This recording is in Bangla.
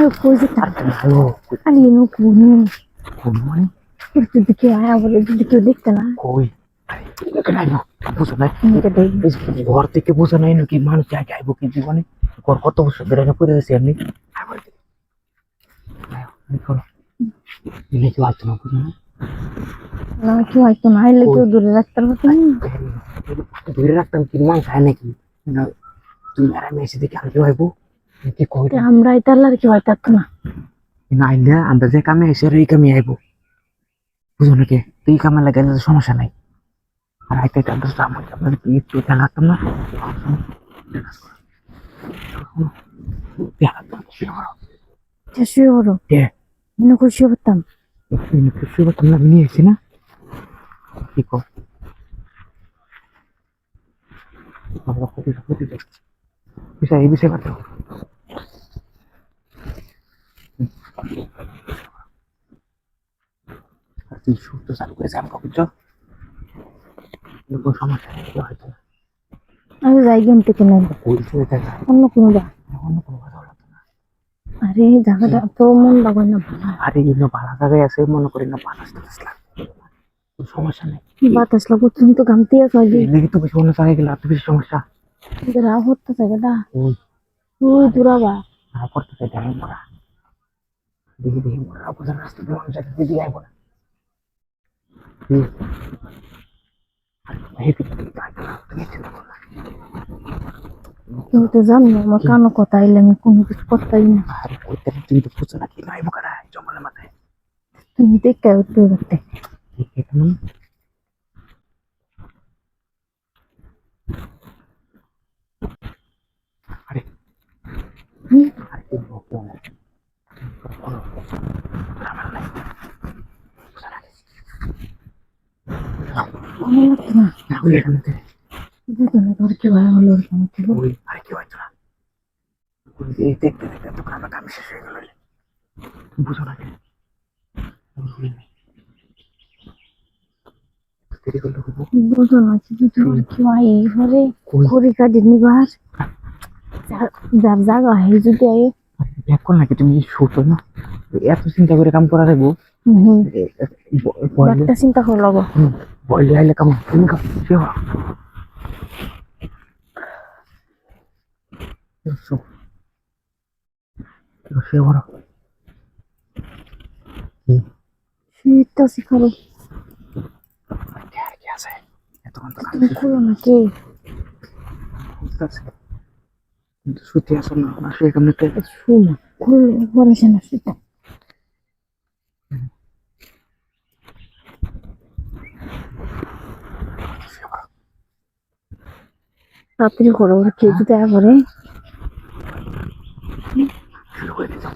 যে নো মানে কেউ দেখতে না কই বুঝো এই ঘর থেকে বোঝা নাই নাকি মানুষ আগে আইবো কি জীবনে ঘর কত বছর ধরে না পড়ে আমি করো। এনে কেউ আসতো না বুঝো না না কেউ হয়তো না এলে কেউ দূরে রাখতে পারতো রাখতাম কি না তুমি আর আমি এসে দেখি আর কেউ কি কই আমরা এটা আর কেউ হয়তো থাকতো না? না আমরা যে কামে এসে আর এই কামে আইবো। বুঝো নাকি? তো এই কামে লাগাইলে সমস্যা নাই। আর আইতে আমরা তো আমার আপনাদের কি একটু খেয়াল না? খেয়াল রাখতাম, শুয়ে পড়ো। এটা শুয়ে পড়ো। কে? মনে করে শুয়ে পড়তাম শুয়ে পড়তাম না, আমি নিয়ে এসেছি না? কি কর বাবা, ক্ষতি ক্ষতি তো। বিষয় এই বিষয়ে কথা আর তুই সুস্থ চালু করেছে আমি কখন সমস্যা হয়তো আমি যাই গেম থেকে নেই অন্য কোনো অন্য কোনো না। আরে জায়গাটা তো মন লাগায় না ভালো আরে ইনো ভালো জায়গায় আছে মনে করি না বাতাস টাতাস লাগবে। সমস্যা নেই। বাতাস লাগো তুমি তো ঘামতে আছো লেগে তো বেশি অন্য জায়গায় গেলে বেশি সমস্যা। রাহ হতে জায়গাটা। ওই তুই দূরাবা আর করতে চাই দেখি দেখি মোরা। বোঝার রাস্তা দিয়ে মানুষ যাতে দিদি আইব না। হুম। আর এই দিকে দিকে আইতো না, তুমি চিন্তা করো না। তুমি তো জানো আমার কানো কথা আইলে আমি কোনো কিছু করতাই না আর ওইটা তুমি তো বুঝছ না কি নাইব কারা জঙ্গলের মাথায় তুমি দেখতে উঠতে দেখতে কেমন আরে হুম? আরে কি বলব না করো। আমার নাই বুঝা না ভালো লাগতো না না হলে এখান থেকে দুজনে তোর কি ভালো হলো ওরকম ছিল ওই আরে কি হয়তো না ওই যে এই দেখতে দেখতে তো আমার কাম শেষ হয়ে গেল রে। বুঝো না কেন দেরি করলে হব বুঝো না কিন্তু তোর কি আই ঘরে? করি কাজে নিবার যার- জায়গা হয় যদি আই ব্যাক কর নাকি তুমি শুট না এত চিন্তা করে কাম করা রাখব একটা চিন্তা করে লগো বয়লে আইলে কাম তুমি খাও সে হওয়া সে হওয়া শীতটা শিখারো আর কি আছে এতক্ষণ তো কাম তুমি করো না কে ঠিক আছে কিন্তু সুতি আসো না না সে কেমন শুনো করলে পরে সে না সেটা তাড়াতাড়ি করো ওর কে যদি একবারে শুরু করে দিতাম।